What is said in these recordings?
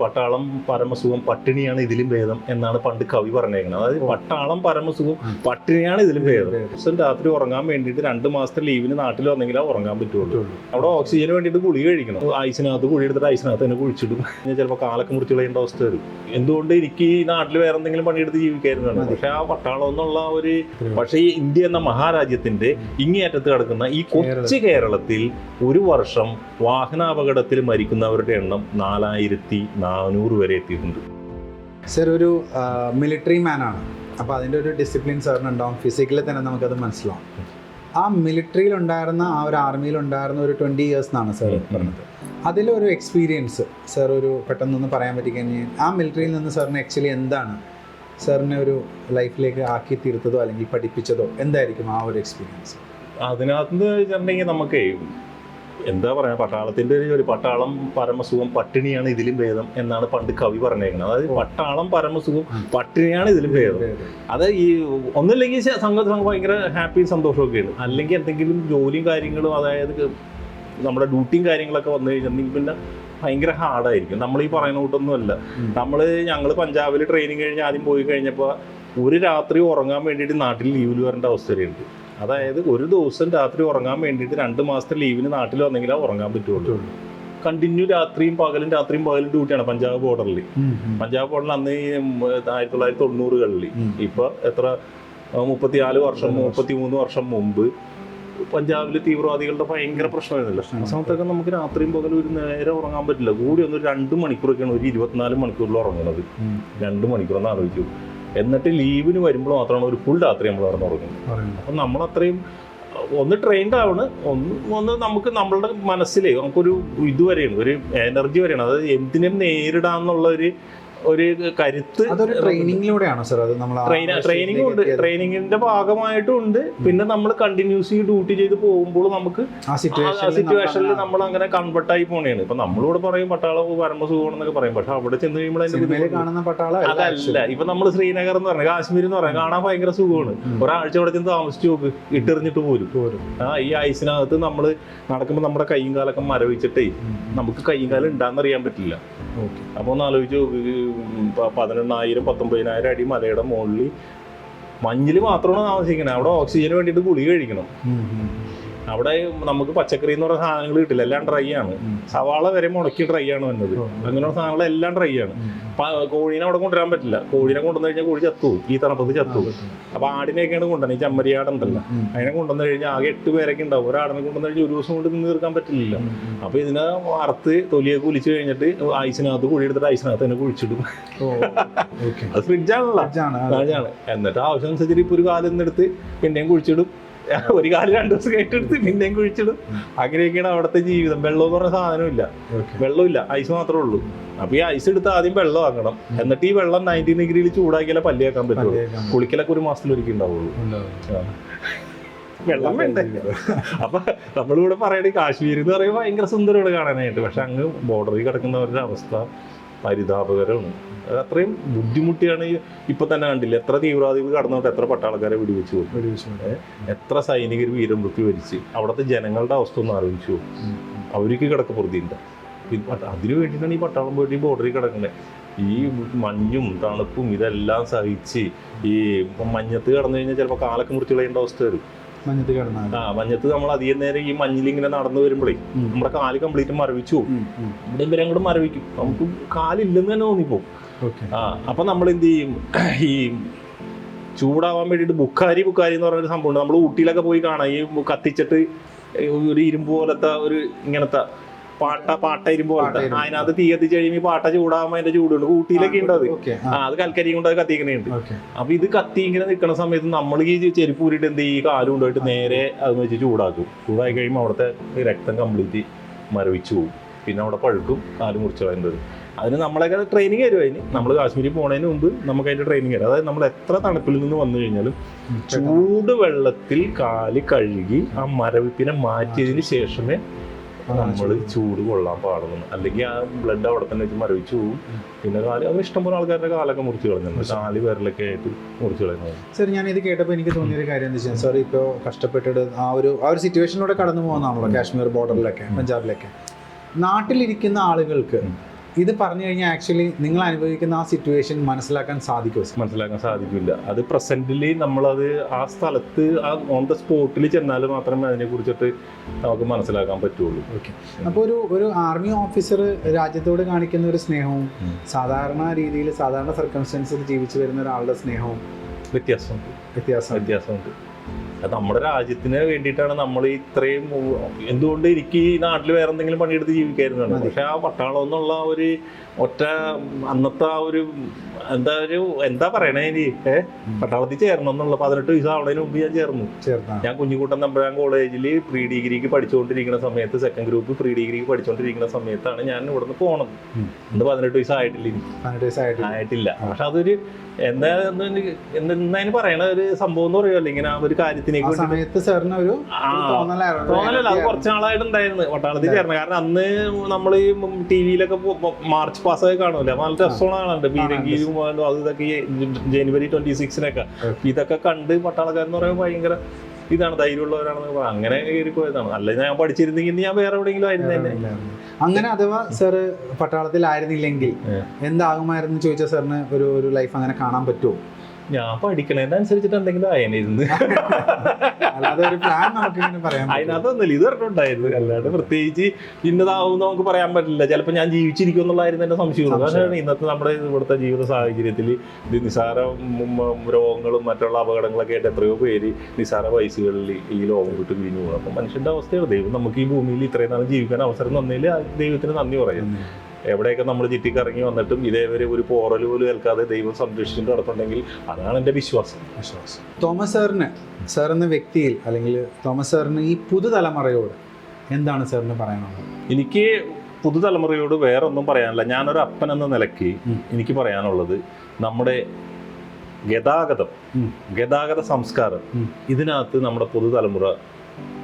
പട്ടാളം പരമസുഖം പട്ടിണിയാണ് ഇതിലും ഭേദം എന്നാണ് പണ്ട് കവി പറഞ്ഞേക്കുന്നത്. അതായത് പട്ടാളം പരമസുഖം പട്ടിണിയാണ് ഇതിലും ഭേദം. ദിവസം രാത്രി ഉറങ്ങാൻ വേണ്ടിയിട്ട് രണ്ട് മാസത്തെ ലീവിന് നാട്ടിൽ വന്നെങ്കിലേ ഉറങ്ങാൻ പറ്റുള്ളൂ. അവിടെ ഓക്സിജന് വേണ്ടിയിട്ട് ഗുളി കഴിക്കണം. ഐസിനകത്ത് ഗുളി എടുത്തിട്ട് ഐസിനകത്ത് തന്നെ കുഴിച്ചിടും ചിലപ്പോൾ കാലൊക്കെ മുറിച്ച് കളയേണ്ട അവസ്ഥ വരും. എന്തുകൊണ്ട് എനിക്ക് ഈ നാട്ടിൽ വേറെ എന്തെങ്കിലും പണിയെടുത്ത് ജീവിക്കായിരുന്നു പക്ഷെ ആ പട്ടാളം എന്നുള്ള ഒരു പക്ഷേ ഈ ഇന്ത്യ എന്ന മഹാരാജ്യത്തിന്റെ ഇങ്ങേയറ്റത്ത് കിടക്കുന്ന ഈ കൊച്ചു കേരളത്തിൽ. ഒരു വർഷം വാഹനാപകടത്തിൽ മരിക്കുന്നവരുടെ എണ്ണം നാലായിരത്തി നാനൂറ് വരെ എത്തിയിട്ടുണ്ട്. സർ ഒരു മിലിറ്ററി മാൻ ആണ്. അപ്പോൾ അതിന്റെ ഒരു ഡിസിപ്ലിൻ സാറിന് ഉണ്ടാവും. ഫിസിക്കലി തന്നെ നമുക്കത് മനസ്സിലാവും. ആ മിലിറ്ററിയിൽ ഉണ്ടായിരുന്ന ആ ഒരു ആർമിയിൽ ഉണ്ടായിരുന്ന ഒരു ട്വന്റി ഇയേഴ്സ് എന്നാണ് സാർ. പറഞ്ഞത്. അതിലൊരു എക്സ്പീരിയൻസ് സാർ ഒരു പെട്ടെന്നൊന്ന് പറയാൻ പറ്റിക്കഴിഞ്ഞാൽ ആ മിലിറ്ററിയിൽ നിന്ന് സാറിന് ആക്ച്വലി എന്താണ് സാറിനെ ഒരു ലൈഫിലേക്ക് ആക്കി തീർത്തതോ അല്ലെങ്കിൽ പഠിപ്പിച്ചതോ എന്തായിരിക്കും ആ ഒരു എക്സ്പീരിയൻസ് അതിനകത്ത് വെച്ചിട്ടുണ്ടെങ്കിൽ നമുക്ക് എന്താ പറയാ പട്ടാളത്തിന്റെ ഒരു- പട്ടാളം പരമസുഖം പട്ടിണിയാണ് ഇതിലും ഭേദം എന്നാണ് പണ്ട് കവി പറഞ്ഞേക്കുന്നത് അതായത് പട്ടാളം പരമസുഖം പട്ടിണിയാണ് ഇതിലും ഭേദം. അത് ഈ ഒന്നില്ലെങ്കിൽ ശ- സംഘ സംഘം ഭയങ്കര ഹാപ്പി സന്തോഷമൊക്കെയാണ്. അല്ലെങ്കിൽ എന്തെങ്കിലും ജോലിയും കാര്യങ്ങളും അതായത് നമ്മുടെ ഡ്യൂട്ടിയും കാര്യങ്ങളൊക്കെ വന്നു കഴിഞ്ഞിട്ടുണ്ടെങ്കിൽ പിന്നെ ഭയങ്കര ഹാർഡായിരിക്കും നമ്മൾ ഈ പറയുന്ന കൂട്ടൊന്നും അല്ല. നമ്മൾ ഞങ്ങൾ പഞ്ചാബിൽ ട്രെയിനിങ് കഴിഞ്ഞ് ആദ്യം പോയി കഴിഞ്ഞപ്പോൾ ഒരു രാത്രി ഉറങ്ങാൻ വേണ്ടിയിട്ട് നാട്ടിൽ ലീവിൽ വരേണ്ട അവസ്ഥയുണ്ട് അതായത് ഒരു ദിവസം രാത്രി ഉറങ്ങാൻ വേണ്ടിയിട്ട് രണ്ട് മാസത്തെ ലീവിന് നാട്ടിൽ വന്നെങ്കിലേ ഉറങ്ങാൻ പറ്റുള്ളൂ. കണ്ടിന്യൂ രാത്രിയും പകലും രാത്രിയും പകലും ഡ്യൂട്ടിയാണ് പഞ്ചാബ് ബോർഡറിൽ പഞ്ചാബ് ബോർഡറിൽ അന്ന് ആയിരത്തി തൊള്ളായിരത്തി തൊണ്ണൂറുകളിൽ ഇപ്പൊ എത്ര മുപ്പത്തിനാല് വർഷം മുപ്പത്തി മൂന്ന് വർഷം മുമ്പ് പഞ്ചാബിലെ തീവ്രവാദികളുടെ ഭയങ്കര പ്രശ്നമായിരുന്നില്ല. ആ സമയത്തൊക്കെ നമുക്ക് രാത്രിയും പകലും ഒരു നേരെ ഉറങ്ങാൻ പറ്റില്ല. കൂടി ഒന്ന് രണ്ട് മണിക്കൂറൊക്കെയാണ് ഒരു ഇരുപത്തിനാല് മണിക്കൂറിൽ ഉറങ്ങുന്നത്. രണ്ട് മണിക്കൂർ മണിക്കൂറൊന്ന് ആലോചിച്ചു. എന്നിട്ട് ലീവിന് വരുമ്പോൾ മാത്രമാണ് ഒരു ഫുൾ രാത്രി നമ്മൾ ഉറങ്ങുന്നത്. അപ്പം നമ്മൾ അത്രയും ഒന്ന് ട്രെയിൻഡ് ആവണ് ഒന്ന് ഒന്ന് നമുക്ക് നമ്മളുടെ മനസ്സിലേ നമുക്കൊരു ഇതുവരെയാണ് ഒരു എനർജി വരെയാണ്. അതായത് എന്തിനും നേരിടാന്നുള്ള ഒരു ഒരു കരുത്ത് ട്രെയിനിങ്ങിലൂടെയാണ് സർ. അത് നമ്മൾ ട്രെയിനിങ് ഉണ്ട്. ട്രെയിനിങ്ങിന്റെ ഭാഗമായിട്ടും ഉണ്ട് പിന്നെ നമ്മൾ കണ്ടിന്യൂസ്ലി ഡ്യൂട്ടി ചെയ്ത് പോകുമ്പോൾ നമുക്ക് ആ സിറ്റുവേഷനിൽ നമ്മൾ അങ്ങനെ കൺവെർട്ട് ആയി പോണേണ്. ഇപ്പൊ നമ്മളിവിടെ പറയും പട്ടാള പരമസുഖം എന്നൊക്കെ പറയും. പക്ഷെ അവിടെ ചെന്ന് കഴിയുമ്പോൾ അതല്ല. ഇപ്പൊ നമ്മൾ ശ്രീനഗർ എന്ന് പറഞ്ഞ കാശ്മീർ എന്ന് പറയാം കാണാൻ ഭയങ്കര സുഖമാണ്. ഒരാഴ്ച അവിടെ ചെന്ന് താമസിച്ചു നോക്ക് ഇട്ടെറിഞ്ഞിട്ട് പോരും. ആ ഈ ഐസിനകത്ത് നമ്മൾ നടക്കുമ്പോൾ നമ്മുടെ കൈയും കാലൊക്കെ മരവിച്ചിട്ടേ നമുക്ക് കൈയും കാലം ഉണ്ടാന്നറിയാൻ പറ്റില്ല. അപ്പോൾ ഒന്ന് ആലോചിച്ച് നോക്ക് പതിനെണ്ണായിരം പത്തൊമ്പതിനായിരം അടി മലയുടെ മുകളിൽ മഞ്ഞിൽ മാത്രമാണ് താമസിക്കുന്നത്. അവിടെ ഓക്സിജന് വേണ്ടിയിട്ട് ഗുളിക കഴിക്കണം. അവിടെ നമുക്ക് പച്ചക്കറി എന്ന് പറയുന്ന സാധനങ്ങൾ കിട്ടില്ല. എല്ലാം ഡ്രൈ ആണ്. സവാള വരെ മുടക്കി ഡ്രൈ ആണ് വന്നത്. അങ്ങനെയുള്ള സാധനങ്ങൾ എല്ലാം ഡ്രൈ ആണ്. കോഴീനെ അവിടെ കൊണ്ടുവരാൻ പറ്റില്ല. കോഴീനെ കൊണ്ടുവന്നു കഴിഞ്ഞാൽ കോഴി ചത്തു ഈ തണുപ്പത്ത് ചത്തു. അപ്പൊ ആടിനെയൊക്കെയാണ് കൊണ്ടുവന്നത് ഈ ചമ്മരിയാടുണ്ടല്ലോ ഉണ്ടല്ലോ. അതിനെ കൊണ്ടുവന്നു കഴിഞ്ഞാൽ ആകെ എട്ട് പേരൊക്കെ ഉണ്ടാവും. ഒരാടിനെ കൊണ്ടുവന്നു കഴിഞ്ഞാൽ ഒരു ദിവസം കൊണ്ട് നിന്ന് തീർക്കാൻ പറ്റില്ല. അപ്പൊ ഇതിനെ വറുത്ത് തൊലിയൊക്കെ കുലിച്ച് കഴിഞ്ഞിട്ട് ഐസിനകത്ത് കുഴി എടുത്തിട്ട് ഐസിനകത്ത് തന്നെ കുഴിച്ചിടും. അത് ഫ്രിഡ്ജാണല്ലോ എന്നിട്ട് ആവശ്യം അനുസരിച്ചിട്ട് ഇപ്പൊ ഒരു കാലം എന്നെടുത്ത് പിന്നെയും കുഴിച്ചിടും. ഒരു കാലം രണ്ടു ദിവസം കേട്ടെടുത്ത് പിന്നെയും കുഴിച്ചിടും. അങ്ങനെയൊക്കെയാണ് അവിടുത്തെ ജീവിതം. വെള്ളം എന്ന് പറഞ്ഞ സാധനമില്ല. വെള്ളമില്ല. ഐസ് മാത്രമേ ഉള്ളൂ. അപ്പൊ ഈ ഐസ് എടുത്ത് ആദ്യം വെള്ളം ആക്കണം. എന്നിട്ട് ഈ വെള്ളം നയന്റി ഡിഗ്രിയിൽ ചൂടാക്കിയാലേ പല്ലിയാക്കാൻ പറ്റുള്ളൂ. കുളിക്കലൊക്കെ ഒരു മാസത്തിലൊരിക്കൽ ഉണ്ടാവുള്ളൂ. ഉണ്ടാവും. വെള്ളം വേണ്ട? അപ്പൊ നമ്മളിവിടെ പറയണേ കാശ്മീർ എന്ന് പറയുമ്പോൾ ഭയങ്കര സുന്ദരമാണ് കാണാനായിട്ട്. പക്ഷെ അങ്ങ് ബോർഡറിൽ കിടക്കുന്നവരുടെ അവസ്ഥ. പരിതാപകരമാണ്. അത് അത്രയും ബുദ്ധിമുട്ടിയാണ് ഇപ്പൊ തന്നെ കണ്ടില്ല എത്ര തീവ്രവാദികൾ കടന്നോട്ട് എത്ര പട്ടാളക്കാരെ വെടിവെച്ചു. എത്ര സൈനികർ വീരമൃത്യു വരിച്ച് അവിടുത്തെ ജനങ്ങളുടെ അവസ്ഥ ഒന്ന് ആലോചിച്ചു അവർക്ക് കിടക്ക പ്രതിയുണ്ട് അതിനു വേണ്ടിയിട്ടാണ് ഈ പട്ടാളം പോയിട്ട് ബോർഡറിൽ കിടക്കുന്നത് ഈ മഞ്ഞും തണുപ്പും ഇതെല്ലാം സഹിച്ച് ഈ മഞ്ഞത്ത് കടന്നു കഴിഞ്ഞാൽ ചിലപ്പോൾ കാലൊക്കെ മുറിച്ച് കളയേണ്ട അവസ്ഥ വരും. മഞ്ഞത്ത് കിടന്നാൽ ആ മഞ്ഞത്ത് നമ്മൾ അധികം നേരം ഈ മഞ്ഞിൽ ഇങ്ങനെ നടന്നു വരുമ്പോഴേ. നമ്മുടെ കാൽ കംപ്ലീറ്റ് മരവിച്ചു. ഇവിടെ ഇവരെ കൂടെ മരവിക്കും. നമുക്ക് കാലില്ലെന്ന് തന്നെ തോന്നിപ്പോ. ആ അപ്പൊ നമ്മൾ എന്ത് ചെയ്യും? ഈ ചൂടാവാൻ വേണ്ടിട്ട് ബുക്കാരി ബുക്കാരി എന്ന് പറഞ്ഞൊരു സംഭവം നമ്മൾ ഊട്ടിയിലൊക്കെ പോയി കാണാം. ഈ കത്തിച്ചിട്ട് ഒരു ഇരുമ്പ് പോലത്തെ ഒരു ഇങ്ങനത്തെ പാട്ട പാട്ട ഇരുമ്പ് പോലത്തെ. അതിനകത്ത് തീ കത്തിച്ച് കഴിയുമ്പോൾ പാട്ട ചൂടാകുമ്പോൾ അതിന്റെ ചൂടുണ്ട്. ഊട്ടിയിലൊക്കെ ഉണ്ട് അത് ആ. അത് കൽക്കരിയും കൊണ്ട് അത് okay. അപ്പൊ ഇത് കത്തി ഇങ്ങനെ നിൽക്കുന്ന സമയത്ത് നമ്മൾ ഈ ചെരുപ്പ് ഊരിട്ട് എന്ത് ഈ കാലും കൊണ്ടുപോയിട്ട് നേരെ അത് വെച്ച് ചൂടാക്കും. ചൂടായി കഴിയുമ്പോൾ അവിടുത്തെ രക്തം കംപ്ലീറ്റ് മരവിച്ചു പോകും. പിന്നെ അവിടെ പഴുക്കും കാലും മുറിച്ച് കളയേണ്ടത് അതിന് നമ്മളൊക്കെ ട്രെയിനിങ് തരും അതിന്? നമ്മൾ കാശ്മീരിൽ പോണതിന് മുമ്പ് നമുക്ക് അതിന്റെ ട്രെയിനിങ് തരും. അതായത് നമ്മൾ എത്ര തണുപ്പിൽ നിന്ന് വന്നു കഴിഞ്ഞാലും. ചൂട് വെള്ളത്തിൽ കാൽ കഴുകി ആ മരവിപ്പിനെ മാറ്റിയതിന് ശേഷമേ നമ്മൾ ചൂട് കൊള്ളാൻ പാടുന്നു അല്ലെങ്കിൽ ആ ബ്ലഡ് അവിടെ തന്നെ വെച്ച് മരവിച്ചു പോകും പിന്നെ കാൽ അത് ഇഷ്ടംപോലെ ആൾക്കാരുടെ കാലൊക്കെ മുറിച്ച് കളഞ്ഞിട്ടുണ്ട് കാൽ വിരലൊക്കെ ആയിട്ട് മുറിച്ച് കളയുന്നത്. സർ ഞാൻ ഇത് കേട്ടപ്പോൾ എനിക്ക് തോന്നിയൊരു കാര്യം എന്താ വെച്ചാൽ സാർ ഇപ്പോൾ കഷ്ടപ്പെട്ടിട്ട് ആ ഒരു ആ ഒരു സിറ്റുവേഷനിലൂടെ കടന്നു പോകുന്നതാണല്ലോ കാശ്മീർ ബോർഡറിലൊക്കെ പഞ്ചാബിലൊക്കെ. നാട്ടിലിരിക്കുന്ന ആളുകൾക്ക്. ഇത് പറഞ്ഞു കഴിഞ്ഞാൽ ആക്ച്വലി നിങ്ങൾ അനുഭവിക്കുന്ന ആ സിറ്റുവേഷൻ മനസ്സിലാക്കാൻ സാധിക്കുമോ? മനസ്സിലാക്കാൻ സാധിക്കില്ല. അത് പ്രസന്റിലി നമ്മളത് ആ സ്ഥലത്ത് ആ ഓൺ ദ സ്പോട്ടിൽ ചെന്നാൽ മാത്രമേ അതിനെ കുറിച്ചിട്ട് നമുക്ക് മനസ്സിലാക്കാൻ പറ്റുള്ളൂ. ഓക്കെ അപ്പോൾ ഒരു ഒരു ആർമി ഓഫീസർ രാജ്യത്തോട് കാണിക്കുന്ന ഒരു സ്നേഹവും സാധാരണ രീതിയിൽ സാധാരണ സർക്കംസ്റ്റൻസിൽ ജീവിച്ചു വരുന്ന ഒരാളുടെ സ്നേഹവും വ്യത്യാസമുണ്ട്. വ്യത്യാസം വ്യത്യാസമുണ്ട്. നമ്മുടെ രാജ്യത്തിന് വേണ്ടിയിട്ടാണ് നമ്മൾ ഇത്രയും എന്തുകൊണ്ട് എനിക്ക് ഈ നാട്ടിൽ വേറെ എന്തെങ്കിലും പണിയെടുത്ത് ജീവിക്കായിരുന്നാണ്. പക്ഷെ ആ പട്ടാളം എന്നുള്ള ഒരു ഒറ്റ അന്നത്തെ ആ ഒരു എന്താ ഒരു എന്താ പറയണേ ഇനി? ഏ? പട്ടാളത്തിൽ ചേരണം എന്നുള്ള പതിനെട്ട് വയസ്സ് ആവുന്നതിന് മുമ്പ് ഞാൻ ചേർന്നു. ഞാൻ കുഞ്ഞുകൂട്ടൻ നമ്പഴാൻ കോളേജിൽ പ്രീ ഡിഗ്രിക്ക് പഠിച്ചുകൊണ്ടിരിക്കുന്ന സമയത്ത് സെക്കൻഡ് ഗ്രൂപ്പ് പ്രീ ഡിഗ്രിക്ക് പഠിച്ചുകൊണ്ടിരിക്കുന്ന സമയത്താണ് ഞാൻ ഇവിടുന്ന് പോണത്. ഇന്ന് പതിനെട്ട്. പതിനെട്ട് വയസ്സായിട്ട് ആയിട്ടില്ല. പക്ഷെ അതൊരു എന്താ എന്നതിന് പറയണ ഒരു സംഭവം എന്ന് പറയുമല്ലോ ഇങ്ങനെ ആ ഒരു ആ സമയത്ത് സാറിന് ഒരു തോന്നലല്ല അത് കുറച്ച് നാളായിട്ട് ഉണ്ടായിരുന്നു പട്ടാളത്തിൽ ചേർന്ന് കാരണം അന്ന് നമ്മൾ ഈ ടി വിയിലൊക്കെ മാർച്ച് പാസ്സൊക്കെ കാണുമല്ലോ നല്ല രസമാണ് കാണുന്നുണ്ട് പീരങ്കിയും അത് ഇതൊക്കെ ഈ ജനുവരി ട്വന്റി സിക്സിനൊക്കെ ഇതൊക്കെ കണ്ട് പട്ടാളക്കാരെന്ന് പറയുമ്പോൾ ഭയങ്കര ഇതാണ് ധൈര്യമുള്ളവരാണെന്ന് പറയാം അങ്ങനെ കയറി പോയതാണ് അല്ല ഞാൻ പഠിച്ചിരുന്നെങ്കിൽ ഞാൻ വേറെ എവിടെയെങ്കിലും ആയിരുന്നു തന്നെ. അങ്ങനെ അഥവാ സാറ് പട്ടാളത്തിലായിരുന്നില്ലെങ്കിൽ ആയിരുന്നില്ലെങ്കിൽ എന്താകുമായിരുന്നു ചോദിച്ചാൽ സാറിന് ഒരു ഒരു ലൈഫ് അങ്ങനെ കാണാൻ പറ്റുമോ ഞാൻ പഠിക്കണതിനനുസരിച്ചിട്ട് എന്തെങ്കിലും പറ്റില്ല. അതിനകത്തൊന്നുമില്ല. ഇത് പറഞ്ഞിട്ടുണ്ടായിരുന്നു അല്ലാണ്ട് പ്രത്യേകിച്ച് ഇന്നതാവും നമുക്ക് പറയാൻ പറ്റില്ല. ചിലപ്പോൾ ഞാൻ ജീവിച്ചിരിക്കും എന്നുള്ളതായിരുന്നു എന്റെ സംശയമുള്ളൂ. സംശയം. പക്ഷേ ഇന്നത്തെ നമ്മുടെ ഇവിടുത്തെ ജീവിത സാഹചര്യത്തിൽ ഇത് നിസാര രോഗങ്ങളും മറ്റുള്ള അപകടങ്ങളൊക്കെ ആയിട്ട് എത്രയോ പേര് നിസാര വയസ്സുകളിൽ ഈ ലോകം വിട്ട് വീഞ്ഞു പോകും അപ്പം മനുഷ്യന്റെ അവസ്ഥയാണ് ദൈവം നമുക്ക് ഈ ഭൂമിയിൽ ഇത്രയും നാളും ജീവിക്കാൻ അവസരം തന്നതിൽ ദൈവത്തിന് നന്ദി പറയാം എവിടെയൊക്കെ നമ്മൾ ചുറ്റിക്കറങ്ങി വന്നിട്ടും ഇതേവരെ ഒരു പോറൽ പോലും ഏൽക്കാതെ ദൈവം സംരക്ഷിച്ചിട്ട് നടത്തുന്നുണ്ടെങ്കിൽ അതാണ് എന്റെ വിശ്വാസം. വിശ്വാസം. തോമസ് സാറിന് സാർ എന്ന വ്യക്തിയിൽ അല്ലെങ്കിൽ തോമസ് സാറിന് ഈ പുതുതലമുറയോട് എന്താണ് സാറിന് പറയാനുള്ളത്? എനിക്ക് പുതുതലമുറയോട് വേറെ ഒന്നും പറയാനില്ല. ഞാനൊരു അപ്പൻ എന്ന നിലയ്ക്ക് എനിക്ക് പറയാനുള്ളത് നമ്മുടെ ഗതാഗതം. ഗതാഗത സംസ്കാരം. ഇതിനകത്ത് നമ്മുടെ പുതുതലമുറ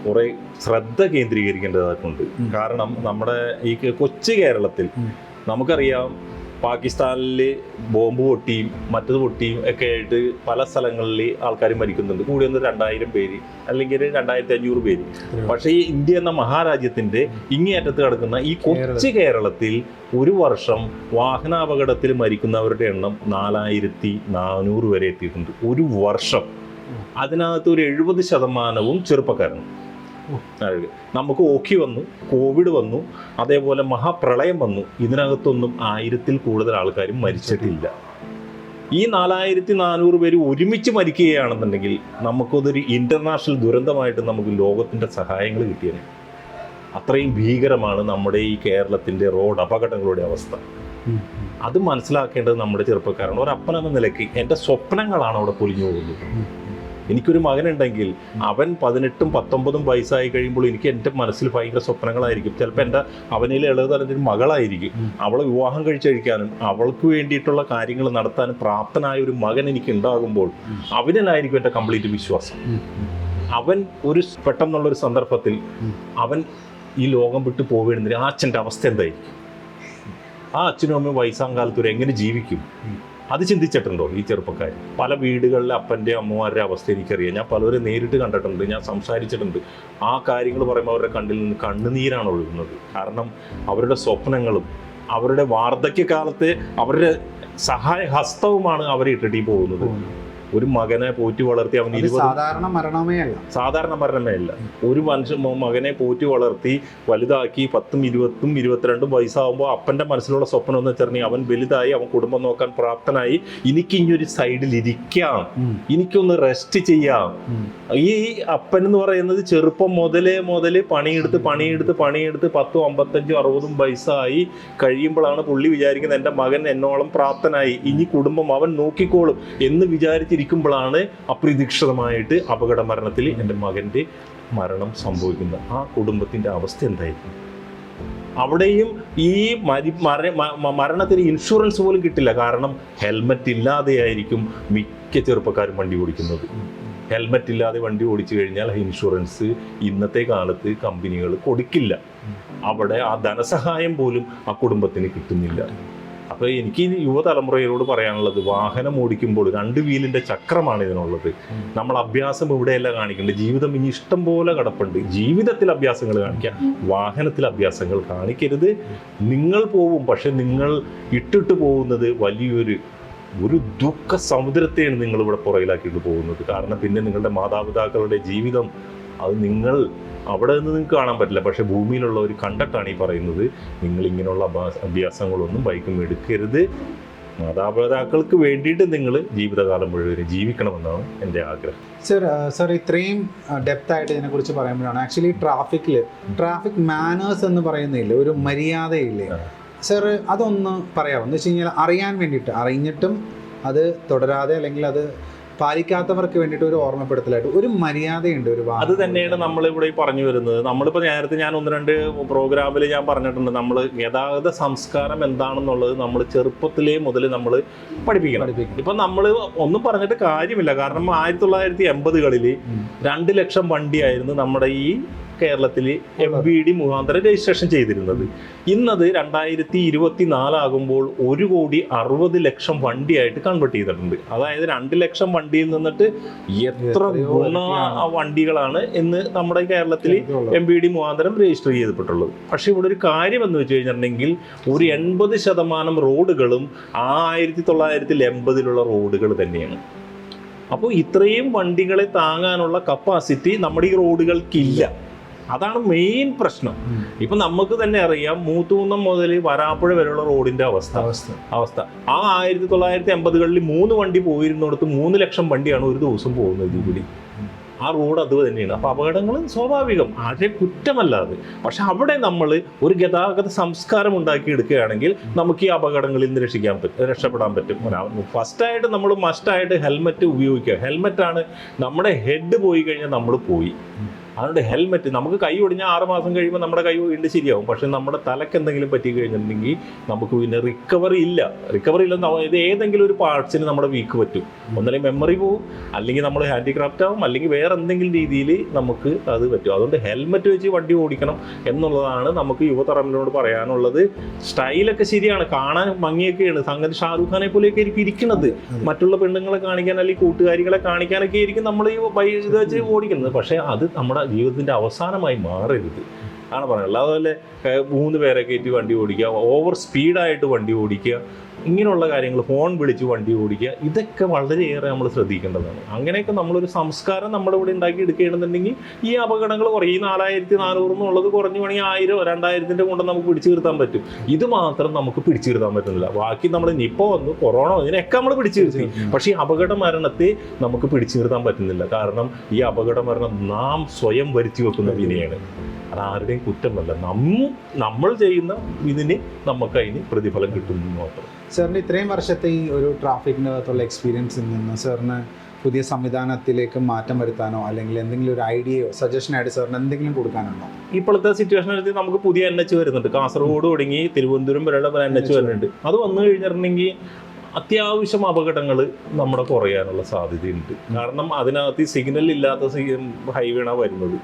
കുറെ ശ്രദ്ധ കേന്ദ്രീകരിക്കേണ്ടതായിട്ടുണ്ട്. കാരണം നമ്മുടെ ഈ കൊച്ചു കേരളത്തിൽ നമുക്കറിയാം പാകിസ്ഥാനിൽ ബോംബ് പൊട്ടിയും മറ്റത് പൊട്ടിയും ഒക്കെ ആയിട്ട് പല സ്ഥലങ്ങളിൽ ആൾക്കാർ മരിക്കുന്നുണ്ട്. കൂടി ഒന്ന് രണ്ടായിരം പേര് അല്ലെങ്കിൽ രണ്ടായിരത്തി അഞ്ഞൂറ് പേര് പക്ഷേ ഈ ഇന്ത്യ എന്ന മഹാരാജ്യത്തിന്റെ ഇങ്ങേയറ്റത്ത് കിടക്കുന്ന ഈ കൊച്ചു കേരളത്തിൽ ഒരു വർഷം വാഹനാപകടത്തിൽ മരിക്കുന്നവരുടെ എണ്ണം നാലായിരത്തി നാനൂറ് വരെ എത്തിയിട്ടുണ്ട്. ഒരു വർഷം. അതിനകത്ത് ഒരു എഴുപത് ശതമാനവും ചെറുപ്പക്കാരാണ്. നമുക്ക് ഓക്കി വന്നു കോവിഡ് വന്നു അതേപോലെ മഹാപ്രളയം വന്നു. ഇതിനകത്തൊന്നും ആയിരത്തിൽ കൂടുതൽ ആൾക്കാരും മരിച്ചിട്ടില്ല. ഈ നാലായിരത്തി നാനൂറ് പേര് ഒരുമിച്ച് മരിക്കുകയാണെന്നുണ്ടെങ്കിൽ നമുക്കതൊരു ഇന്റർനാഷണൽ ദുരന്തമായിട്ട് നമുക്ക് ലോകത്തിന്റെ സഹായങ്ങൾ കിട്ടിയത് അത്രയും ഭീകരമാണ് നമ്മുടെ ഈ കേരളത്തിന്റെ റോഡ് അപകടങ്ങളുടെ അവസ്ഥ. അത് മനസ്സിലാക്കേണ്ടത് നമ്മുടെ ചെറുപ്പക്കാരാണ്. ഒരു നിലയ്ക്ക് എന്റെ സ്വപ്നങ്ങളാണ് അവിടെ പൊലിഞ്ഞു പോകുന്നത്. എനിക്കൊരു മകനുണ്ടെങ്കിൽ അവൻ പതിനെട്ടും പത്തൊമ്പതും വയസ്സായി കഴിയുമ്പോൾ എനിക്ക് എന്റെ മനസ്സിൽ ഭയങ്കര സ്വപ്നങ്ങളായിരിക്കും ചിലപ്പോൾ എന്റെ അവനിലെ ഇളവുതലത്തിൽ മകളായിരിക്കും അവളെ വിവാഹം കഴിച്ചഴിക്കാനും അവൾക്ക് വേണ്ടിയിട്ടുള്ള കാര്യങ്ങൾ നടത്താനും പ്രാപ്തനായ ഒരു മകൻ എനിക്ക് ഉണ്ടാകുമ്പോൾ അവനിലായിരിക്കും എന്റെ കംപ്ലീറ്റ് വിശ്വാസം. അവൻ ഒരു പെട്ടെന്നുള്ളൊരു സന്ദർഭത്തിൽ. അവൻ ഈ ലോകം വിട്ടു പോവുകയാണെങ്കിൽ ആ അച്ഛന്റെ അവസ്ഥ എന്തായിരിക്കും ആ അച്ഛനും അമ്മയും വയസ്സാം കാലത്ത് ഒരു എങ്ങനെ ജീവിക്കും. അത് ചിന്തിച്ചിട്ടുണ്ടോ ഈ ചെറുപ്പക്കാർ? പല വീടുകളിലെ അപ്പന്റെ അമ്മമാരുടെ അവസ്ഥ എനിക്കറിയാം. ഞാൻ പലവരെ നേരിട്ട് കണ്ടിട്ടുണ്ട്. ഞാൻ സംസാരിച്ചിട്ടുണ്ട്. ആ കാര്യങ്ങൾ പറയുമ്പോൾ അവരുടെ കണ്ണിൽ നിന്ന് കണ്ണുനീരാണ് ഒഴുകുന്നത്. കാരണം അവരുടെ സ്വപ്നങ്ങളും അവരുടെ വാർദ്ധക്യകാലത്തെ അവരുടെ സഹായ ഹസ്തവുമാണ് അവരെ ഇട്ടിട്ട് പോകുന്നത്. ഒരു മകനെ പോറ്റി വളർത്തി അവൻ സാധാരണ മരണമേ അല്ല. സാധാരണ മരണമേ അല്ല. ഒരു മനുഷ്യൻ മകനെ പോറ്റി വളർത്തി വലുതാക്കി പത്തും ഇരുപത്തും ഇരുപത്തിരണ്ടും വയസ്സാകുമ്പോൾ അപ്പന്റെ മനസ്സിലുള്ള സ്വപ്നം എന്ന് വെച്ചിട്ടുണ്ടെങ്കിൽ അവൻ വലുതായി അവൻ കുടുംബം നോക്കാൻ പ്രാപ്തനായി എനിക്ക് ഇനി ഒരു സൈഡിൽ ഇരിക്കാം. എനിക്കൊന്ന് റെസ്റ്റ് ചെയ്യാം. ഈ അപ്പൻ എന്ന് പറയുന്നത് ചെറുപ്പം മുതലേ മുതൽ പണിയെടുത്ത് പണിയെടുത്ത് പണിയെടുത്ത് പത്തും അമ്പത്തഞ്ചും അറുപതും വയസ്സായി കഴിയുമ്പോഴാണ് പുള്ളി വിചാരിക്കുന്നത് എന്റെ മകൻ എന്നോളം പ്രാപ്തനായി. ഇനി കുടുംബം അവൻ നോക്കിക്കോളും എന്ന് വിചാരിച്ചിരിക്കുമ്പോഴാണ് അപ്രതീക്ഷിതമായിട്ട് അപകട മരണത്തിൽ എന്റെ മകന്റെ മരണം സംഭവിക്കുന്നത്. ആ കുടുംബത്തിന്റെ അവസ്ഥ എന്തായിരുന്നു അവിടെയും ഈ മരി മരണത്തിന് ഇൻഷുറൻസ് പോലും കിട്ടില്ല. കാരണം ഹെൽമറ്റ് ഇല്ലാതെയായിരിക്കും മിക്ക ചെറുപ്പക്കാരും വണ്ടി ഓടിക്കുന്നത്. ഹെൽമറ്റ് ഇല്ലാതെ വണ്ടി ഓടിച്ചു കഴിഞ്ഞാൽ ഇൻഷുറൻസ് ഇന്നത്തെ കാലത്ത് കമ്പനികൾ കൊടുക്കില്ല. അവിടെ ആ ധനസഹായം പോലും ആ കുടുംബത്തിന് കിട്ടുന്നില്ല. അപ്പോൾ എനിക്ക് യുവതലമുറയോട് പറയാനുള്ളത് വാഹനം ഓടിക്കുമ്പോൾ രണ്ട് വീലിന്റെ ചക്രമാണ് ഇതിനുള്ളത്. നമ്മൾ അഭ്യാസം ഇവിടെയല്ല കാണിക്കേണ്ടത്. ജീവിതം ഇനി ഇഷ്ടം പോലെ കിടപ്പുണ്ട്. ജീവിതത്തിൽ അഭ്യാസങ്ങൾ കാണിക്കുക വാഹനത്തിൽ അഭ്യാസങ്ങൾ കാണിക്കരുത്. നിങ്ങൾ പോവും പക്ഷെ നിങ്ങൾ ഇട്ടിട്ട് പോകുന്നത് വലിയൊരു ഒരു ദുഃഖ സമുദ്രത്തെയാണ് നിങ്ങൾ ഇവിടെ പുറകിലാക്കിയിട്ട് പോകുന്നത്. കാരണം പിന്നെ നിങ്ങളുടെ മാതാപിതാക്കളുടെ ജീവിതം അത് നിങ്ങൾ അവിടെ നിന്ന് നിങ്ങൾക്ക് കാണാൻ പറ്റില്ല. പക്ഷെ ഭൂമിയിലുള്ളവർ കണ്ടിട്ടാണ് ഈ പറയുന്നത്. നിങ്ങൾ ഇങ്ങനെയുള്ള അഭ്യാ- അഭ്യാസങ്ങളൊന്നും ബൈക്കും എടുക്കരുത്. മാതാപിതാക്കൾക്ക് വേണ്ടിയിട്ട് നിങ്ങൾ ജീവിതകാലം മുഴുവൻ ജീവിക്കണമെന്നാണ് എന്റെ ആഗ്രഹം. സർ സർ ഇത്രയും ഡെപ്ത് ആയിട്ട് ഇതിനെക്കുറിച്ച് പറയുമ്പോഴാണ്. ആക്ച്വലി ട്രാഫിക്കിൽ ട്രാഫിക് മാനേഴ്സ് എന്ന് പറയുന്നില്ലേ ഒരു മര്യാദയില്ലേ. സർ അതൊന്ന് പറയാമോ എന്ന് വെച്ച് കഴിഞ്ഞാൽ അറിയാൻ വേണ്ടിയിട്ട് അറിഞ്ഞിട്ടും അത് തുടരാതെ അല്ലെങ്കിൽ അത് പാലിക്കാത്തവർക്ക് വേണ്ടിയിട്ട് ഒരു ഓർമ്മപ്പെടുത്തലായിട്ട് ഒരു മര്യാദയുണ്ട് ഒരു അത് തന്നെയാണ് നമ്മളിവിടെ ഈ പറഞ്ഞു വരുന്നത്. നമ്മളിപ്പോൾ നേരത്തെ ഞാൻ ഒന്ന് രണ്ട് പ്രോഗ്രാമിൽ ഞാൻ പറഞ്ഞിട്ടുണ്ട്. നമ്മൾ ഗതാഗത സംസ്കാരം എന്താണെന്നുള്ളത് നമ്മൾ ചെറുപ്പത്തിലേ മുതൽ നമ്മൾ പഠിപ്പിക്കണം. ഇപ്പം നമ്മൾ ഒന്നും പറഞ്ഞിട്ട് കാര്യമില്ല. കാരണം ആയിരത്തി തൊള്ളായിരത്തി എൺപതുകളിൽ. രണ്ട് ലക്ഷം വണ്ടിയായിരുന്നു നമ്മുടെ ഈ കേരളത്തിൽ എം ബി ഡി മുഖാന്തരം രജിസ്ട്രേഷൻ ചെയ്തിരുന്നത്. ഇന്നത് രണ്ടായിരത്തി ഇരുപത്തി നാലാകുമ്പോൾ ഒരു കോടി അറുപത് ലക്ഷം വണ്ടിയായിട്ട് കൺവേർട്ട് ചെയ്തിട്ടുണ്ട്. അതായത് രണ്ട് ലക്ഷം വണ്ടിയിൽ നിന്നിട്ട് എത്ര ഗുണ വണ്ടികളാണ് ഇന്ന് നമ്മുടെ കേരളത്തിൽ. എം ബി ഡി മുഖാന്തരം രജിസ്റ്റർ ചെയ്തിട്ടുള്ളത്. പക്ഷെ ഇവിടെ ഒരു കാര്യം എന്ന് വെച്ച് കഴിഞ്ഞിട്ടുണ്ടെങ്കിൽ ഒരു എൺപത് ശതമാനം റോഡുകളും ആയിരത്തി തൊള്ളായിരത്തി എൺപതിലുള്ള റോഡുകൾ തന്നെയാണ്. അപ്പോൾ ഇത്രയും വണ്ടികളെ താങ്ങാനുള്ള കപ്പാസിറ്റി നമ്മുടെ ഈ റോഡുകൾക്കില്ല. അതാണ് മെയിൻ പ്രശ്നം. ഇപ്പൊ നമുക്ക് തന്നെ അറിയാം മൂത്തൂന്നം മുതൽ വരാപ്പുഴ വരെയുള്ള റോഡിന്റെ അവസ്ഥ. അവസ്ഥ. അവസ്ഥ. ആ ആയിരത്തി തൊള്ളായിരത്തി എൺപതുകളിൽ മൂന്ന് വണ്ടി പോയിരുന്നിടത്ത് മൂന്ന് ലക്ഷം വണ്ടിയാണ് ഒരു ദിവസം പോകുന്നത് ഇതിൽ ആ റോഡ് അത് തന്നെയാണ്. അപ്പോൾ അപകടങ്ങൾ സ്വാഭാവികം. ആരെ കുറ്റമല്ലാതെ. പക്ഷെ അവിടെ നമ്മൾ ഒരു ഗതാഗത സംസ്കാരം ഉണ്ടാക്കിയെടുക്കുകയാണെങ്കിൽ നമുക്ക് ഈ അപകടങ്ങളിൽ നിന്ന് രക്ഷിക്കാൻ പറ്റും രക്ഷപ്പെടാൻ പറ്റും. ഫസ്റ്റായിട്ട് നമ്മൾ മസ്റ്റായിട്ട് ഹെൽമെറ്റ് ഉപയോഗിക്കുക. ഹെൽമെറ്റാണ് നമ്മുടെ ഹെഡ് പോയി കഴിഞ്ഞാൽ നമ്മൾ പോയി. അതുകൊണ്ട് ഹെൽമെറ്റ് നമുക്ക് കൈ ഒടിഞ്ഞാൽ ആറ് മാസം കഴിയുമ്പോൾ നമ്മുടെ കൈ വീണ്ടും ശരിയാവും. പക്ഷെ നമ്മുടെ തലക്ക് എന്തെങ്കിലും പറ്റി കഴിഞ്ഞിട്ടുണ്ടെങ്കിൽ നമുക്ക് പിന്നെ റിക്കവറി ഇല്ല. റിക്കവറി ഇല്ലെന്ന് ഇത് ഏതെങ്കിലും ഒരു പാർട്സിന് നമ്മുടെ വീക്ക് പറ്റും. ഒന്നല്ലെങ്കിൽ മെമ്മറി പോവും അല്ലെങ്കിൽ നമ്മൾ ഹാൻഡിക്രാഫ്റ്റ് ആവും അല്ലെങ്കിൽ വേറെ എന്തെങ്കിലും രീതിയിൽ നമുക്ക് അത് പറ്റും. അതുകൊണ്ട് ഹെൽമെറ്റ് വെച്ച് വണ്ടി ഓടിക്കണം എന്നുള്ളതാണ് നമുക്ക് യുവതലമുറയോട് പറയാനുള്ളത്. സ്റ്റൈലൊക്കെ ശരിയാണ്. കാണാൻ ഭംഗിയൊക്കെയാണ്. സംഗതി ഷാറൂഖ് ഖാനെ പോലെയൊക്കെ ആയിരിക്കും ഇരിക്കുന്നത്. മറ്റുള്ള പെണ്ണുങ്ങളെ കാണിക്കാൻ അല്ലെങ്കിൽ കൂട്ടുകാരികളെ കാണിക്കാനൊക്കെ ആയിരിക്കും നമ്മൾ ഈ ബൈ ഇത് വെച്ച് ഓടിക്കുന്നത്. പക്ഷേ അത് നമ്മുടെ ജീവിതത്തിന്റെ അവസാനമായി മാറരുത്. ആണ് പറയുന്നത്. അല്ലാതെ മൂന്ന് പേരെ കയറ്റി വണ്ടി ഓടിക്കുക ഓവർ സ്പീഡായിട്ട് വണ്ടി ഓടിക്കുക ഇങ്ങനെയുള്ള കാര്യങ്ങൾ ഫോൺ വിളിച്ച് വണ്ടി ഓടിക്കുക ഇതൊക്കെ വളരെയേറെ നമ്മൾ ശ്രദ്ധിക്കേണ്ടതാണ്. അങ്ങനെയൊക്കെ നമ്മളൊരു സംസ്കാരം നമ്മുടെ ഇവിടെ ഉണ്ടാക്കി എടുക്കുകയാണെന്നുണ്ടെങ്കിൽ ഈ അപകടങ്ങൾ കുറയും. ഈ നാലായിരത്തി നാനൂറ് എന്നുള്ളത് കുറഞ്ഞു വേണമെങ്കിൽ ആയിരം രണ്ടായിരത്തിന്റെ കൊണ്ട് നമുക്ക് പിടിച്ചു നിർത്താൻ പറ്റും. ഇത് മാത്രം നമുക്ക് പിടിച്ചു നിർത്താൻ പറ്റുന്നില്ല. ബാക്കി നമ്മൾ നിപ്പോ വന്നു കൊറോണ ഇതിനൊക്കെ നമ്മൾ പിടിച്ചു നിർത്തി. പക്ഷേ ഈ അപകട മരണത്തെ നമുക്ക് പിടിച്ചു നിർത്താൻ പറ്റുന്നില്ല. കാരണം ഈ അപകട മരണം നാം സ്വയം വരുത്തി വെക്കുന്ന വിനയാണ്. അത് ആരുടെയും കുറ്റമല്ല. നമ്മ നമ്മൾ ചെയ്യുന്ന ഇതിന് നമുക്ക് അതിന് പ്രതിഫലം കിട്ടുന്നു മാത്രം. സാറിന്റെ ഇത്രയും വർഷത്തെ ഈ ഒരു ട്രാഫിക്കിന്റെ അകത്തുള്ള എക്സ്പീരിയൻസിൽ നിന്ന് സാറിന് പുതിയ സംവിധാനത്തിലേക്ക് മാറ്റം വരുത്താനോ അല്ലെങ്കിൽ എന്തെങ്കിലും ഒരു ഐഡിയയോ സജഷനായിട്ട് സാറിന് എന്തെങ്കിലും കൊടുക്കാനുണ്ടോ? ഇപ്പോഴത്തെ സിറ്റുവേഷൻ എടുത്ത് നമുക്ക് പുതിയ എൻ എച്ച് വരുന്നുണ്ട്. കാസർഗോഡ് തുടങ്ങി തിരുവനന്തപുരം വരെയുള്ള എൻ എച്ച് വരുന്നുണ്ട്. അത് വന്നു കഴിഞ്ഞിട്ടുണ്ടെങ്കിൽ അത്യാവശ്യം അപകടങ്ങൾ നമ്മുടെ കുറയാനുള്ള സാധ്യതയുണ്ട്. കാരണം അതിനകത്ത് സിഗ്നൽ ഇല്ലാത്ത ഹൈവേണ വരുന്നത്.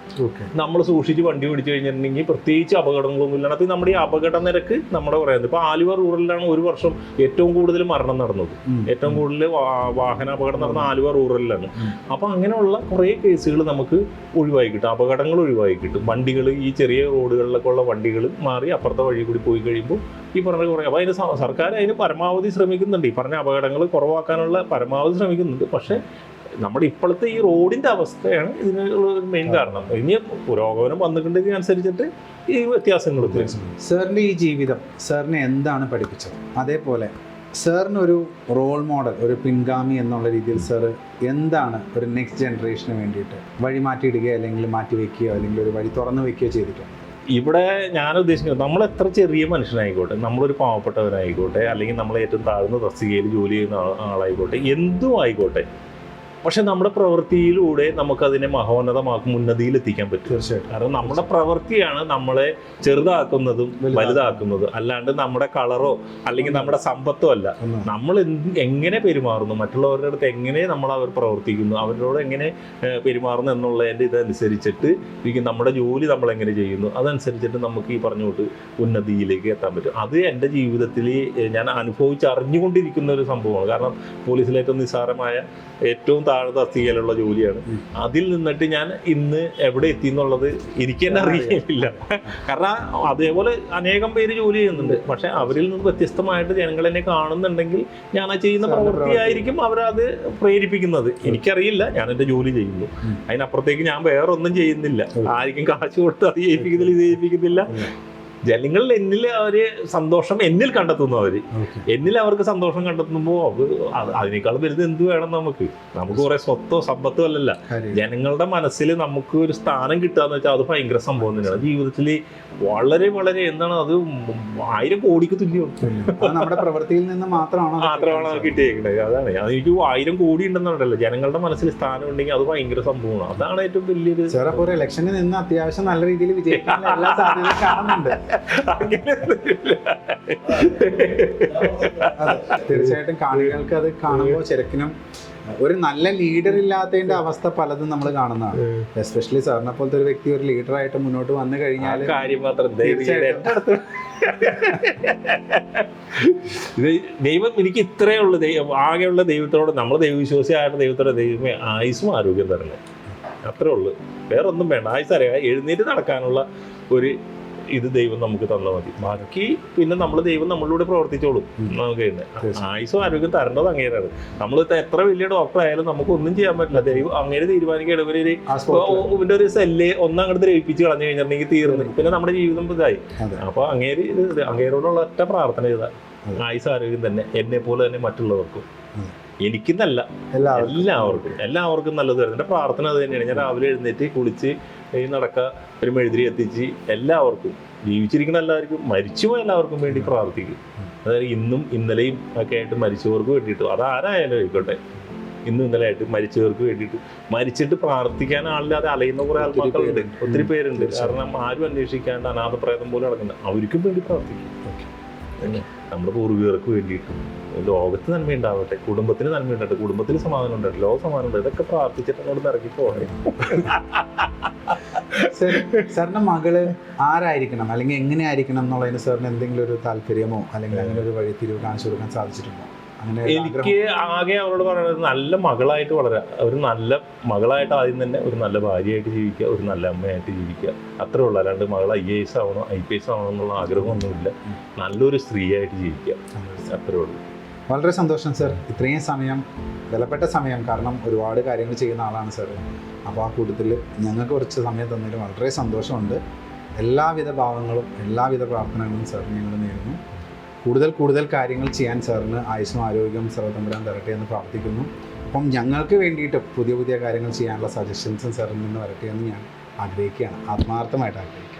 നമ്മൾ സൂക്ഷിച്ച് വണ്ടി പിടിച്ചു കഴിഞ്ഞിട്ടുണ്ടെങ്കിൽ പ്രത്യേകിച്ച് അപകടങ്ങളൊന്നും ഇല്ലാത്ത നമ്മുടെ ഈ അപകട നിരക്ക് നമ്മുടെ കുറയുന്നത് ഇപ്പോൾ ആലുവ റൂറലിലാണ് ഒരു വർഷം ഏറ്റവും കൂടുതൽ മരണം നടന്നത്. ഏറ്റവും കൂടുതൽ വാഹന അപകടം നടന്ന ആലുവ റൂറലിലാണ്. അപ്പൊ അപ്പോൾ അങ്ങനെയുള്ള കുറേ കേസുകൾ നമുക്ക് ഒഴിവായി കിട്ടും. അപകടങ്ങൾ ഒഴിവായി കിട്ടും. വണ്ടികൾ ഈ ചെറിയ റോഡുകളിലൊക്കെ ഉള്ള വണ്ടികൾ മാറി അപ്പുറത്തെ വഴി കൂടി പോയി കഴിയുമ്പോൾ ഈ പറഞ്ഞ കുറേ. അപ്പോൾ അതിന് സർക്കാർ അതിന് പരമാവധി ശ്രമിക്കുന്നുണ്ട്. ഈ പറഞ്ഞ അപകടങ്ങൾ കുറവാക്കാനുള്ള പരമാവധി ശ്രമിക്കുന്നുണ്ട്. പക്ഷേ നമ്മുടെ ഇപ്പോഴത്തെ ഈ റോഡിന്റെ അവസ്ഥയാണ് ഇതിനുള്ള മെയിൻ കാരണം. ഇനി പുരോഗമനം വന്നിട്ടുണ്ടെങ്കിൽ അനുസരിച്ചിട്ട് ഈ വ്യത്യാസങ്ങൾ വ്യത്യാസം സാറിന്റെ ഈ ജീവിതം സാറിനെ എന്താണ് പഠിപ്പിച്ചത്? അതേപോലെ സാറിനൊരു ഒരു റോൾ മോഡൽ ഒരു പിൻഗാമി എന്നുള്ള രീതിയിൽ സാർ എന്താണ് ഒരു നെക്സ്റ്റ് ജനറേഷന് വേണ്ടിയിട്ട് വഴി മാറ്റിയിടുകയോ അല്ലെങ്കിൽ മാറ്റി വയ്ക്കുകയോ അല്ലെങ്കിൽ ഒരു വഴി തുറന്നു വയ്ക്കുകയോ ചെയ്തിട്ടുണ്ട്? ഇവിടെ ഞാൻ ഉദ്ദേശിക്കുന്നത് നമ്മൾ എത്ര ചെറിയ മനുഷ്യനായിക്കോട്ടെ നമ്മളൊരു പാവപ്പെട്ടവനായിക്കോട്ടെ അല്ലെങ്കിൽ നമ്മൾ ഏറ്റവും താഴ്ന്ന തസ്തികയിൽ ജോലി ചെയ്യുന്ന ആളായിക്കോട്ടെ എന്തും ആയിക്കോട്ടെ പക്ഷെ നമ്മുടെ പ്രവൃത്തിയിലൂടെ നമുക്കതിനെ മഹോന്നതമാക്കും ഉന്നതിയിൽ എത്തിക്കാൻ പറ്റും. തീർച്ചയായിട്ടും. കാരണം നമ്മുടെ പ്രവൃത്തിയാണ് നമ്മളെ ചെറുതാക്കുന്നതും വലുതാക്കുന്നതും. അല്ലാണ്ട് നമ്മുടെ കളറോ അല്ലെങ്കിൽ നമ്മുടെ സമ്പത്തോ അല്ല. നമ്മൾ എങ്ങനെ പെരുമാറുന്നു മറ്റുള്ളവരുടെ അടുത്ത് എങ്ങനെ നമ്മൾ അവർ പ്രവർത്തിക്കുന്നു അവരോട് എങ്ങനെ പെരുമാറുന്നു എന്നുള്ളതിന്റെ ഇതനുസരിച്ചിട്ട് ഇരിക്കും. നമ്മുടെ ജോലി നമ്മൾ എങ്ങനെ ചെയ്യുന്നു അതനുസരിച്ചിട്ട് നമുക്ക് ഈ പറഞ്ഞുകൊണ്ട് ഉന്നതിയിലേക്ക് എത്താൻ പറ്റും. അത് എന്റെ ജീവിതത്തിൽ ഞാൻ അനുഭവിച്ച് അറിഞ്ഞുകൊണ്ടിരിക്കുന്ന ഒരു സംഭവമാണ്. കാരണം പോലീസിലെ ഏറ്റവും നിസ്സാരമായ ഏറ്റവും താഴ്ന്ന തസ്തികയിലുള്ള ജോലിയാണ്. അതിൽ നിന്നിട്ട് ഞാൻ ഇന്ന് എവിടെ എത്തി എന്നുള്ളത് എനിക്ക് തന്നെ അറിയില്ല കാരണം അതേപോലെ അനേകം പേര് ജോലി ചെയ്യുന്നുണ്ട്. പക്ഷെ അവരിൽ നിന്ന് വ്യത്യസ്തമായിട്ട് ജനങ്ങൾ എന്നെ കാണുന്നുണ്ടെങ്കിൽ ഞാൻ ആ ചെയ്യുന്ന പ്രവൃത്തിയായിരിക്കും അവരത് പ്രേരിപ്പിക്കുന്നത്. എനിക്കറിയില്ല. ഞാൻ എന്റെ ജോലി ചെയ്യുന്നു. അതിനപ്പുറത്തേക്ക് ഞാൻ വേറൊന്നും ചെയ്യുന്നില്ല. ആർക്കും കാശ് കൊടുത്ത് അത് ചെയ്യിപ്പിക്കുന്നില്ല ഇത് ചെയ്യിപ്പിക്കുന്നില്ല. ജനങ്ങൾ എന്നിൽ അവർ സന്തോഷം എന്നിൽ കണ്ടെത്തുന്നു അവർ എന്നിൽ അവർക്ക് സന്തോഷം കണ്ടെത്തുമ്പോൾ അവർ അത് അതിനേക്കാൾ വലുത് എന്ത് വേണം നമുക്ക്? നമുക്ക് കുറെ സ്വത്തോ സമ്പത്തോ അല്ലല്ല. ജനങ്ങളുടെ മനസ്സിൽ നമുക്ക് ഒരു സ്ഥാനം കിട്ടുക എന്ന് വെച്ചാൽ അത് ഭയങ്കര സംഭവം തന്നെയാണ്. ജീവിതത്തിൽ വളരെ വളരെ എന്താണ് അത് ആയിരം കോടിക്ക് തുല്യമാണ്. അത് നമ്മുടെ പ്രവൃത്തിയിൽ നിന്ന് മാത്രമാണ് മാത്രമാണ് അത് കിട്ടിയേക്കുന്നത് അതാണ്. അത് എനിക്ക് ആയിരം കോടി ഉണ്ടെന്നുണ്ടല്ലോ ജനങ്ങളുടെ മനസ്സിൽ സ്ഥാനം ഉണ്ടെങ്കിൽ അത് ഭയങ്കര സംഭവമാണ്. അതാണ് ഏറ്റവും വലിയൊരു ഇലക്ഷനിൽ നിന്ന് അത്യാവശ്യം നല്ല രീതിയിൽ വിജയിക്കാൻ എല്ലാ സാധ്യതയും കാണുന്നുണ്ട്. തീർച്ചയായിട്ടും കാണികൾക്ക് അത് കാണുമ്പോൾ ചെറുക്കിനും ഒരു നല്ല ലീഡർ ഇല്ലാത്തതിന്റെ അവസ്ഥ പലതും നമ്മൾ കാണുന്നതാണ്. എസ്പെഷ്യലി സാറിനെ പോലത്തെ ഒരു വ്യക്തി ഒരു ലീഡറായിട്ട് മുന്നോട്ട് വന്നു കഴിഞ്ഞാൽ കാര്യം മാത്രം ദൈവം എനിക്ക് ഇത്രയേ ഉള്ളൂ. ദൈവം ആകെയുള്ള ദൈവത്തോട് നമ്മൾ ദൈവവിശ്വാസിയായിട്ട് ദൈവത്തോടെ ദൈവമേ ആയുസും ആരോഗ്യം തരണേ അത്രേ ഉള്ളൂ. വേറൊന്നും വേണ്ട. ആയുസ് അറിയാം. എഴുന്നേറ്റ് നടക്കാനുള്ള ഒരു ഇത് ദൈവം നമുക്ക് തന്നാൽ മതി. ബാക്കി പിന്നെ നമ്മൾ ദൈവം നമ്മളിലൂടെ പ്രവർത്തിച്ചോളും. നമുക്ക്. ആയുസും ആരോഗ്യം തരേണ്ടത് അങ്ങേരാണ്. നമ്മൾ എത്ര വലിയ ഡോക്ടർ ആയാലും നമുക്ക് ഒന്നും ചെയ്യാൻ പറ്റില്ല. ദൈവം അങ്ങനെ തീരുമാനിക്കുകയാണ് ഇവരൊരു ആ ഇവന്റെ ഒരു സെല്ല് ഒന്നങ്ങോട്ട് ദ്രവിപ്പിച്ച് കളഞ്ഞു കഴിഞ്ഞിട്ടുണ്ടെങ്കിൽ തീർന്നു. പിന്നെ നമ്മുടെ ജീവിതം ഇതായി. അപ്പൊ അങ്ങേര് അങ്ങേരോടുള്ള ഒറ്റ പ്രാർത്ഥന ചെയ്താൽ. ആയുസ് ആരോഗ്യം തന്നെ. എന്നെ പോലെ തന്നെ മറ്റുള്ളവർക്കും. എനിക്കെന്നല്ല എല്ലാവർക്കും. എല്ലാവർക്കും. എല്ലാവർക്കും നല്ലത് വരുന്നത് എന്റെ പ്രാർത്ഥന അത് തന്നെയാണ്. ഞാൻ രാവിലെ എഴുന്നേറ്റ് കുളിച്ച് ഈ നടക്ക ഒരു മെഴുതിരി എത്തിച്ച് എല്ലാവർക്കും ജീവിച്ചിരിക്കുന്ന എല്ലാവർക്കും മരിച്ചുപോയ എല്ലാവർക്കും വേണ്ടി പ്രാർത്ഥിക്കും. അതായത് ഇന്നും ഇന്നലെയും ഒക്കെ ആയിട്ട് മരിച്ചവർക്ക് വേണ്ടിയിട്ട് അതാരായാലും ആയിക്കോട്ടെ. ഇന്നും ഇന്നലെ ആയിട്ട് മരിച്ചവർക്ക് വേണ്ടിയിട്ട് മരിച്ചിട്ട് പ്രാർത്ഥിക്കാൻ ആളില്ലാതെ അലയുന്ന കുറെ ആത്മാക്കളുണ്ട് ആൾക്കാരുണ്ട് ഒത്തിരി പേരുണ്ട്. കാരണം ആരും അന്വേഷിക്കാണ്ട് അനാഥപ്രേതം പോലും നടക്കുന്നത് അവർക്കും വേണ്ടി പ്രാർത്ഥിക്കും. നമ്മുടെ പൂർവികർക്ക് വേണ്ടിയിട്ടും ലോകത്ത് നന്മ ഉണ്ടാവട്ടെ കുടുംബത്തിന് നന്മ ഉണ്ടാവട്ടെ കുടുംബത്തിന് സമാധാനം ഉണ്ടാവട്ടെ ലോക സമാധാനം ഉണ്ടാവട്ടെ ഇതൊക്കെ പ്രാർത്ഥിച്ചിട്ട് അങ്ങോട്ട് ഇറങ്ങി സർ സാറിന്റെ മകൾ ആരായിരിക്കണം? അല്ലെങ്കിൽ എങ്ങനെ ആയിരിക്കണം എന്നുള്ളതിന് സാറിന് എന്തെങ്കിലും ഒരു താല്പര്യമോ? അല്ലെങ്കിൽ അങ്ങനെ ഒരു വഴിത്തിരിവ് കാണിച്ചു കൊടുക്കാൻ സാധിച്ചിട്ടുണ്ടോ? എനിക്ക് ആകെ അവരോട് പറയുന്നത് നല്ല മകളായിട്ട് വളരാ. ഒരു നല്ല മകളായിട്ട് ആദ്യം തന്നെ ഒരു നല്ല ഭാര്യയായിട്ട് ജീവിക്കുക ഒരു നല്ല അമ്മയായിട്ട് ജീവിക്കുക. അത്രേ ഉള്ളൂ. അല്ലാണ്ട് മകൾ ഐ എ എസ് ആവണോ ഐ പി എസ് ആവണോ എന്നുള്ള ആഗ്രഹമൊന്നുമില്ല. നല്ലൊരു സ്ത്രീയായിട്ട് ജീവിക്കുക. അത്രേ ഉള്ളൂ. വളരെ സന്തോഷം സർ ഇത്രയും സമയം വിലപ്പെട്ട സമയം കാരണം ഒരുപാട് കാര്യങ്ങൾ ചെയ്യുന്ന ആളാണ് സർ അപ്പോൾ ആ കൂട്ടത്തിൽ ഞങ്ങൾക്ക് കുറച്ച് സമയം തന്നതിൽ വളരെ സന്തോഷമുണ്ട്. എല്ലാവിധ ഭാവങ്ങളും എല്ലാവിധ പ്രാർത്ഥനകളും സർ ഞങ്ങൾ നേരുന്നു. കൂടുതൽ കൂടുതൽ കാര്യങ്ങൾ ചെയ്യാൻ സാറിന് ആയുസ്സും ആരോഗ്യം സർവതമ്പരാൻ തരട്ടെ എന്ന് പ്രാർത്ഥിക്കുന്നു. അപ്പം ഞങ്ങൾക്ക് വേണ്ടിയിട്ട് പുതിയ പുതിയ കാര്യങ്ങൾ ചെയ്യാനുള്ള സജഷൻസും സാറിൽ നിന്ന് വരട്ടെ എന്ന് ഞാൻ ആഗ്രഹിക്കുകയാണ്. ആത്മാർത്ഥമായിട്ട് ആഗ്രഹിക്കുകയാണ്.